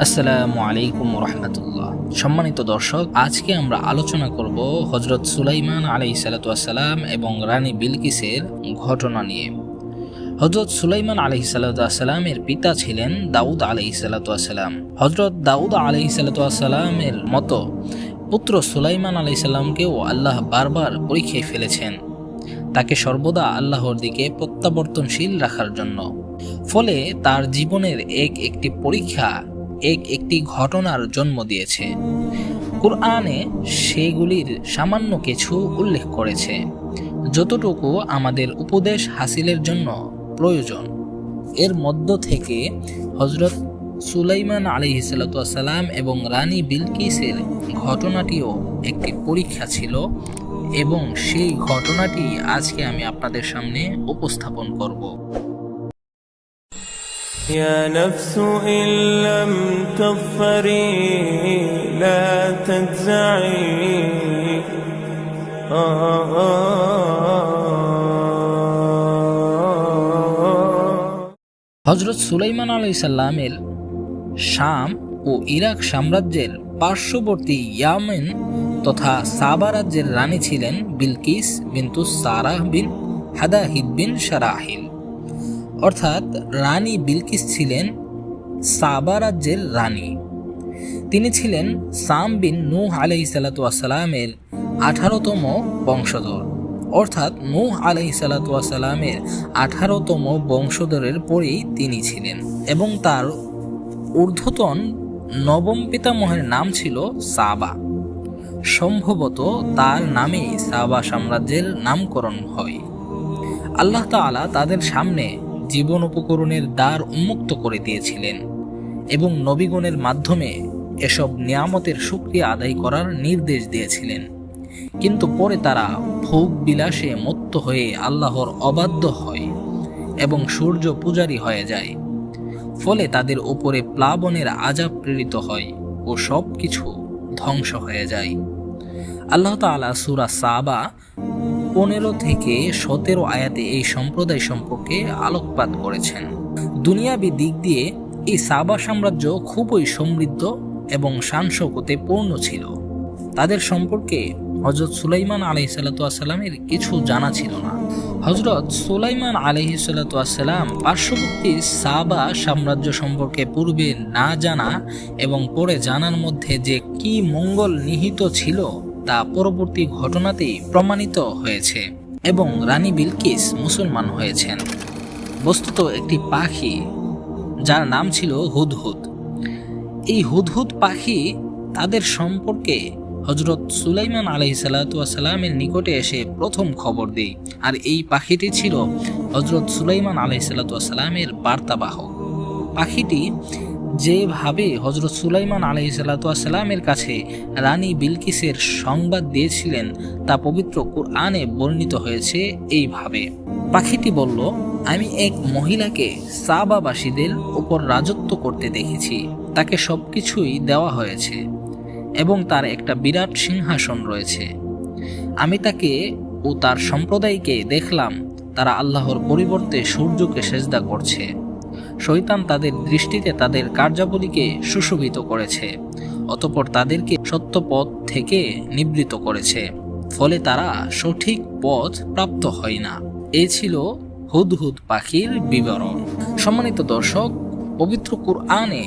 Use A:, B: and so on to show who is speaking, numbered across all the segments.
A: আসসালামু আলাইকুম রহমতুল্লাহ সম্মানিত দর্শক, আজকে আমরা আলোচনা করব হজরত সুলাইমান আলাই সালাতাম এবং রানী বিলকিসের ঘটনা নিয়ে। হজরত সুলাইমান আলহি সাল্লামের পিতা ছিলেন দাউদ আলহি সাল্লাম হজরত দাউদ আলহি সাল্লামের মতো পুত্র সুলাইমান আলহি সাল্লামকেও আল্লাহ বারবার পরীক্ষায় ফেলেছেন। তাকে সর্বদা আল্লাহর দিকে প্রত্যাবর্তনশীল রাখার জন্য। ফলে তার জীবনের এক একটি পরীক্ষা এক একটি ঘটনার জন্ম দিয়েছে। কোরআনে সেগুলির সামান্য কিছু উল্লেখ করেছে। যতটুকু আমাদের উপদেশ হাসিলের জন্য প্রয়োজন। এর মধ্য থেকে হজরত সুলাইমান আলী সালাম এবং রানী বিলকিসের ঘটনাটিও একটি পরীক্ষা ছিল এবং সেই ঘটনাটি আজকে আমি আপনাদের সামনে উপস্থাপন করব।
B: يا نفس إن لم تظفري لا تجزعي
A: হজরত সুলাইমান আলাই সাল্লামের শাম ও ইরাক সাম্রাজ্যের পার্শ্ববর্তী ইয়ামেন তথা সাবা রাজ্যের রানী ছিলেন বিলকিস বিন্তু সারাহ বিন হাদাহিদ বিন সারাহিল অর্থাৎ রানী বিলকিস ছিলেন সাবা রাজ্যের রানী। তিনি ছিলেন সাম বিন নূহ আলহি সালাতামের আঠারোতম বংশধর। অর্থাৎ নূহ আলহি সালাতামের আঠারোতম বংশধরের পরেই তিনি ছিলেন এবং তার ঊর্ধ্বতন নবম পিতামহের নাম ছিল সাবা। সম্ভবত তার নামেই সাবা সাম্রাজ্যের নামকরণ হয়। আল্লাহ তাআলা তাদের সামনে জীবন উপকরণের দ্বার উন্মুক্ত করে দিয়েছিলেন এবং নবীগণের মাধ্যমে এসব নিয়ামতের সুক্রিয়া আদায় করার নির্দেশ দিয়েছিলেন। কিন্তু পরে তারা ভোগ বিলাসে মত্ত হয়ে আল্লাহর অবাধ্য হয় এবং সূর্য পূজারী হয়ে যায়। ফলে তাদের উপরে প্লাবনের আজাব প্রেরিত হয় ও সব কিছু ধ্বংস হয়ে যায়। আল্লাহ তাআলা সুরা সাবা পনেরো থেকে সতেরো আয়াতে এই সম্প্রদায় সম্পর্কে আলোকপাত করেছেন। দুনিয়াবি দিক দিয়ে এই সাবা সাম্রাজ্য খুবই সমৃদ্ধ এবং শানশকতে পূর্ণ ছিল। তাদের সম্পর্কে হজরত সুলাইমান আলহি সাল্লামের কিছু জানা ছিল না। হজরত সুলাইমান আলহি সাল্লাম পার্শ্ববর্তী সাবা সাম্রাজ্য সম্পর্কে পূর্বে না জানা এবং পরে জানার মধ্যে যে কি মঙ্গল নিহিত ছিল তা পরবর্তী ঘটনাতেই প্রমাণিত হয়েছে এবং রানী বিলকিস মুসলমান হয়েছেন। বস্তুত একটি পাখি, যার নাম ছিল হুদহুদ। এই হুদহুদ পাখি তাদের সম্পর্কে হজরত সুলাইমান আলহি সাল্লামের নিকটে এসে প্রথম খবর দেয়। আর এই পাখিটি ছিল হজরত সুলাইমান আলহি সাল্লামের বার্তাবাহক। পাখিটি যেভাবে হজরত সুলাইমান আলহি সাল্লামের কাছে রানী বিলকিসের সংবাদ দিয়েছিলেন, তা পবিত্র কোরআনে বর্ণিত হয়েছে এইভাবে। পাখিটি বলল, আমি এক মহিলাকে সাবাবাসীদের উপর রাজত্ব করতে দেখেছি। তাকে সবকিছুই দেওয়া হয়েছে এবং তার একটা বিরাট সিংহাসন রয়েছে। আমি তাকে ও তার সম্প্রদায়কে দেখলাম। তারা আল্লাহর পরিবর্তে সূর্যকে সেজদা করছে। শৈতান তাদের দৃষ্টিতে তাদের কার্যাবলীকে সুশোভিত করেছে, অতপর তাদেরকে সত্য পথ থেকে নিবৃত করেছে, ফলে তারা সঠিক পথ প্রাপ্ত হয় না। এই ছিল হুদহুদ পাখির বিবরণ। সম্মানিত দর্শক, পবিত্র কুরআনে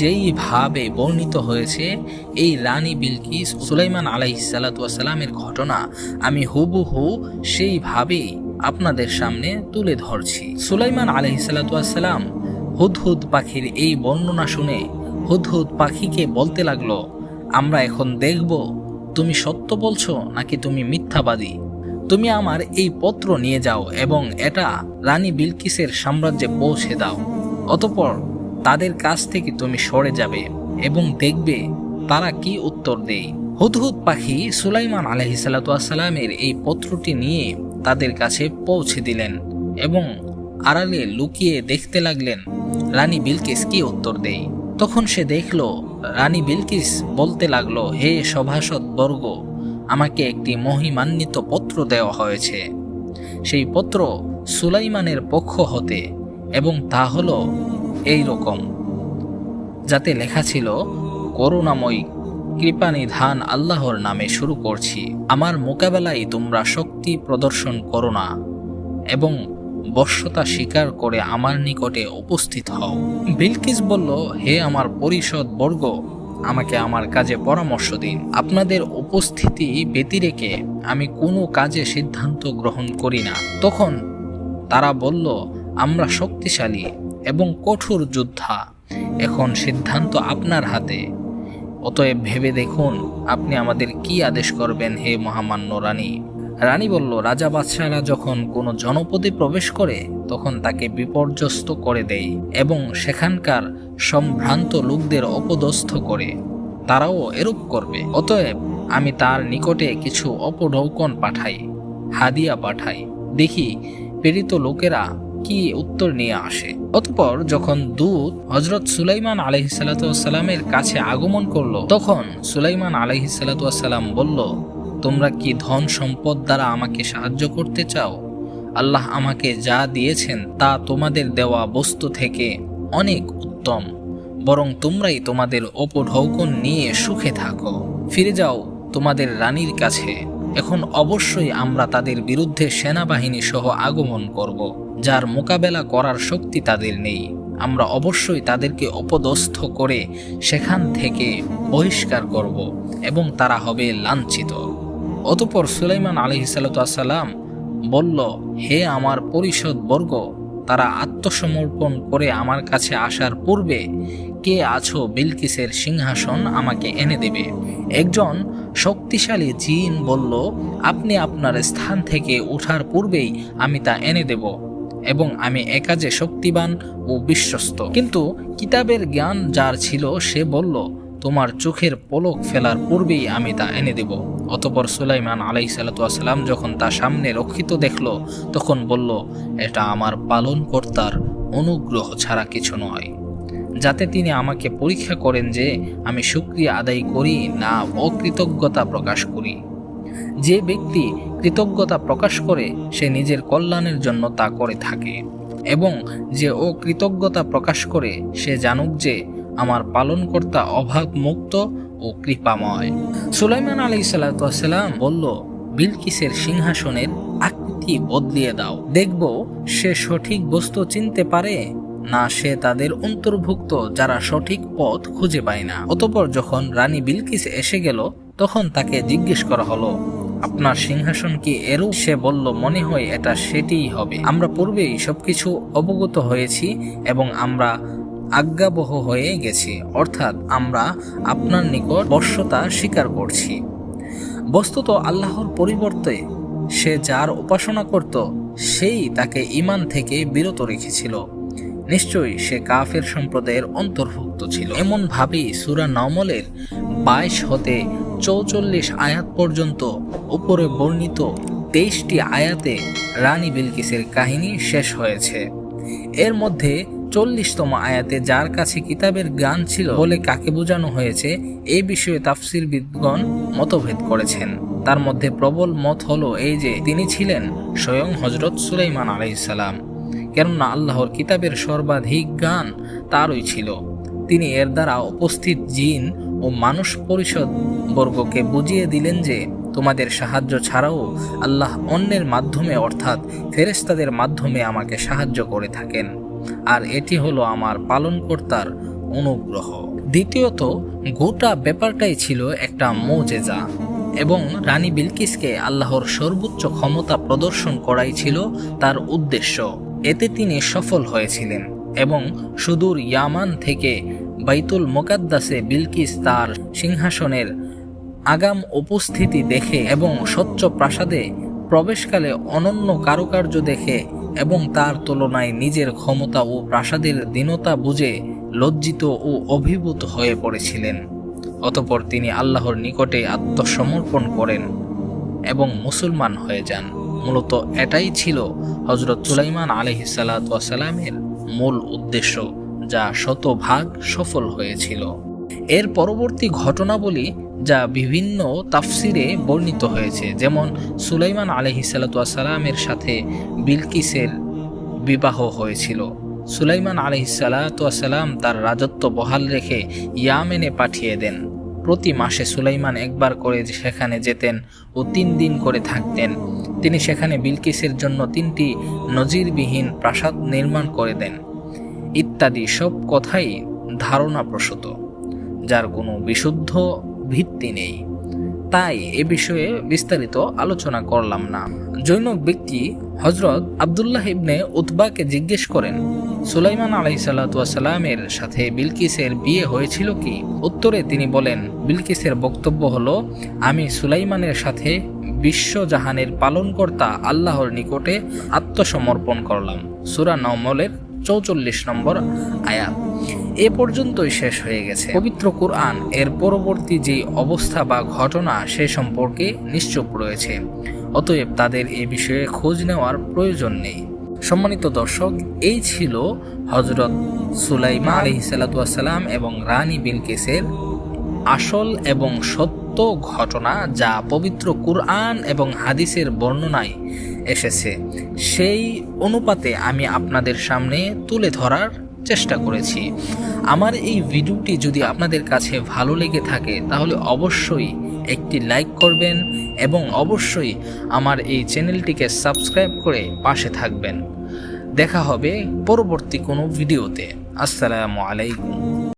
A: যেইভাবে বর্ণিত হয়েছে, এই রানী বিলকিস সুলাইমান আলাই সালাতামের ঘটনা, আমি হুবহু সেইভাবেই আপনাদের সামনে তুলে ধরছি। সুলাইমান আলহি সালাতাম হুদহুদ পাখির এই বর্ণনা শুনে হুদহুদ পাখিকে বলতে লাগল, আমরা এখন দেখব, তুমি সত্য বলছো নাকি তুমি মিথ্যাবাদী? তুমি আমার এই পত্র নিয়ে যাও এবং এটা রানী বিলকিসের সাম্রাজ্যে পৌঁছে দাও। অতপর তাদের কাছ থেকে তুমি সরে যাবে এবং দেখবে তারা কি উত্তর দেয়। হুদহুদ পাখি সুলাইমান আলহি সাল্লামের এই পত্রটি নিয়ে তাদের কাছে পৌঁছে দিলেন এবং আড়ালে লুকিয়ে দেখতে লাগলেন রানী বিলকিস কি উত্তর দেয়? তখন সে দেখল, রানী বিলকিস বলতে লাগল, হে সভাসদ বর্গ, আমাকে একটি মহিমান্বিত পত্র দেওয়া হয়েছে। সেই পত্র সুলাইমানের পক্ষ হতে, এবং তা হলো এই রকম যাতে লেখা ছিল, করুণাময়, কৃপানিধান আল্লাহর নামে শুরু করছি। আমার মোকাবেলায় তোমরা শক্তি প্রদর্শন করো না, এবং বশ্যতা স্বীকার করে আমার নিকটে উপস্থিত হও। বিলকিস বলল, হে আমার পরিষদ বর্গ, আমাকে আমার কাজে পরামর্শ দিন। আপনাদের উপস্থিতি ব্যতিরেকে আমি কোনো কাজে সিদ্ধান্ত গ্রহণ করি না। তখন তারা বলল, আমরা শক্তিশালী এবং কঠোর যোদ্ধা। এখন সিদ্ধান্ত আপনার হাতে। অতএব ভেবে দেখুন, আপনি আমাদের কি আদেশ করবেন, হে মহামান্য রানী? রানী বলল, রাজা বাদশাহরা যখন কোনো জনপদে প্রবেশ করে, তখন তাকে বিপর্যস্ত করে দেয় এবং সেখানকার সম্ভ্রান্ত লোকদের অপদস্থ করে। তারাও এরূপ করবে। অতএব আমি তার নিকটে কিছু অপঢৌকন পাঠাই, হাদিয়া পাঠাই। দেখি প্রেরিত লোকেরা কি উত্তর নিয়ে আসে? অতপর যখন দূত হজরত সুলাইমান আলহিসাল্লামের কাছে আগমন করল, তখন সুলাইমান আলহিসাল্লাম বলল তোমরা কি ধন সম্পদ দ্বারা আমাকে সাহায্য করতে চাও? আল্লাহ আমাকে যা দিয়েছেন তা তোমাদের দেওয়া বস্তু থেকে অনেক উত্তম। বরং তোমরাই তোমাদের ওপর অপঢৌকন নিয়ে সুখে থাকো। ফিরে যাও তোমাদের রানীর কাছে। এখন অবশ্যই আমরা তাদের বিরুদ্ধে সেনাবাহিনী সহ আগমন করব, যার মোকাবেলা করার শক্তি তাদের নেই। আমরা অবশ্যই তাদেরকে অপদস্থ করে সেখান থেকে বহিষ্কার করব এবং তারা হবে লাঞ্ছিত। অতপর সুলাইমান আলহিসাল্লাম বলল, হে আমার পরিষদ বর্গ, তারা আত্মসমর্পণ করে আমার কাছে আসার পূর্বে কে আছো বিলকিসের সিংহাসন আমাকে এনে দেবে? একজন শক্তিশালী জিন বলল, আপনি আপনার স্থান থেকে ওঠার পূর্বেই আমি তা এনে দেব এবং আমি একাজে শক্তিবান ও বিশ্বস্ত। কিন্তু কিতাবের জ্ঞান যার ছিল, সে বলল তোমার চোখের পলক ফেলার পূর্বেই আমি তা এনে দেব। অতপর সুলাইমান আলাই সালাতাম যখন তা সামনে রক্ষিত দেখল, তখন বলল, এটা আমার পালনকর্তার অনুগ্রহ ছাড়া কিছু নয়। যাতে তিনি আমাকে পরীক্ষা করেন যে আমি সুক্রিয়া আদায় করি না অকৃতজ্ঞতা প্রকাশ করি। যে ব্যক্তি কৃতজ্ঞতা প্রকাশ করে, সে নিজের কল্যাণের জন্য তা করে থাকে। এবং যে ও কৃতজ্ঞতা প্রকাশ করে, সে জানুক যে আমার পালনকর্তা অভাব মুক্ত ও কৃপাময়। সুলাইমান আলী সাল্লাম বলল, বিলকিসের সিংহাসনের আকৃতি বদলিয়ে দাও। দেখব সে সঠিক বস্তু চিনতে পারে না সে তাদের অন্তর্ভুক্ত যারা সঠিক পথ খুঁজে পায় না। অতপর যখন রানী বিলকিস এসে গেল, তখন তাকে জিজ্ঞেস করা হলো, আপনার সিংহাসন কি এরূপ? সে বলল, মনে হয় এটা সেটিই হবে। আমরা পূর্বেই সবকিছু অবগত হয়েছি এবং আমরা আজ্ঞাবহ হয়ে গেছি, অর্থাৎ আমরা আপনার নিকট বর্ষতা স্বীকার করছি। বস্তুত আল্লাহর পরিবর্তে সে যার উপাসনা করত, সেই তাকে ইমান থেকে বিরত রেখেছিল। নিশ্চয়ই সে কাফের সম্প্রদায়ের অন্তর্ভুক্ত ছিল। এমন ভাবেই সুরা নমলের বাইশ হতে চৌচল্লিশ আয়াত পর্যন্ত উপরে বর্ণিত তেইশটি আয়াতে রানী বিলকিসের কাহিনী শেষ হয়েছে। এর মধ্যে চল্লিশতম আয়াতে যার কাছে কিতাবের জ্ঞান ছিল বলে কাকে বোঝানো হয়েছে এই বিষয়ে তাফসির বিদগণ মতভেদ করেছেন। তার মধ্যে প্রবল মত হলো এই যে, তিনি ছিলেন স্বয়ং হজরত সুলাইমান আলাইসালাম কেননা আল্লাহর কিতাবের সর্বাধিক জ্ঞান তারই ছিল। তিনি এর দ্বারা উপস্থিত জিন ও মানুষ পরিষদ বর্গকে বুঝিয়ে দিলেন যে, তোমাদের সাহায্য ছাড়াও আল্লাহ অন্যের মাধ্যমে অর্থাৎ ফেরেস্তাদের মাধ্যমে আমাকে সাহায্য করে থাকেন। আর এটি হলো আমার পালনকর্তার অনুগ্রহ। দ্বিতীয়ত, গোটা ব্যাপারটাই ছিল একটা মোজেজা এবং রানী বিলকিসকে আল্লাহর সর্বোচ্চ ক্ষমতা প্রদর্শন করাই ছিল তার উদ্দেশ্য। এতে তিনি সফল হয়েছিলেন এবং সুদূর ইয়ামান থেকে বাইতুল মোকাদ্দাসে বিলকিস তার সিংহাসনের আগাম উপস্থিতি দেখে এবং স্বচ্ছ প্রাসাদে প্রবেশকালে অনন্য কারুকার্য দেখে এবং তার তুলনায় নিজের ক্ষমতা ও প্রাসাদের দীনতা বুঝে লজ্জিত ও অভিভূত হয়ে পড়েছিলেন। অতপর তিনি আল্লাহর নিকটে আত্মসমর্পণ করেন এবং মুসলমান হয়ে যান। মূলত এটাই ছিল হজরত সুলাইমান আলহিসাল্লামের মূল উদ্দেশ্য, যা শতভাগ সফল হয়েছিল। এর পরবর্তী ঘটনাবলী যা বিভিন্ন তাফসিরে বর্ণিত হয়েছে। যেমন সুলাইমান আলহিসাল্লামের সাথে বিলকিসের বিবাহ হয়েছিল। সুলাইমান আলহিসাল্লাম তার রাজত্ব বহাল রেখে ইয়ামেনে পাঠিয়ে দেন। প্রতি মাসে সুলাইমান একবার করে সেখানে যেতেন ও তিন দিন করে থাকতেন। তিনি সেখানে বিলকিসের জন্য তিনটি নজিরবিহীন প্রাসাদ নির্মাণ করে দেন। ইত্যাদি সব কথাই ধারণাপ্রসূত, যার কোনো বিশুদ্ধ ভিত্তি নেই। তাই এ বিষয়ে বিস্তারিত আলোচনা করলাম না। জৈনক ব্যক্তি হজরত আবদুল্লাহ ইবনে উতবাকে জিজ্ঞেস করেন, সুলাইমান আলাইসাল্লামের সাথে বিলকিসের বিয়ে হয়েছিল কি? উত্তরে তিনি বলেন, বিলকিসের বক্তব্য হলো, আমি সুলাইমানের সাথে বিশ্বজাহানের পালনকর্তা আল্লাহর নিকটে আত্মসমর্পণ করলাম। সুরা নমলের চৌচল্লিশ নম্বর আয়াত এ পর্যন্তই শেষ হয়ে গেছে। পবিত্র কুরআন, এর পরবর্তী যে অবস্থা বা ঘটনা, সে সম্পর্কে নিশ্চুপ রয়েছে। অতএব তাদের এ বিষয়ে খোঁজ নেওয়ার প্রয়োজন নেই। সম্মানিত দর্শক, এই ছিল হজরত সুলাইমা আলহিসাল্লাম এবং রানী বিলকিসের আসল এবং সত্য ঘটনা যা পবিত্র কুরআন এবং হাদিসের বর্ণনায় এসেছে। সেই অনুপাতে আমি আপনাদের সামনে তুলে ধরার চেষ্টা করেছি। আমার এই ভিডিওটি যদি আপনাদের কাছে ভালো লেগে থাকে, তাহলে অবশ্যই একটি লাইক করবেন এবং অবশ্যই আমার এই চ্যানেলটিকে সাবস্ক্রাইব করে পাশে থাকবেন। দেখা হবে পরবর্তী কোনো ভিডিওতে। আসসালামু আলাইকুম।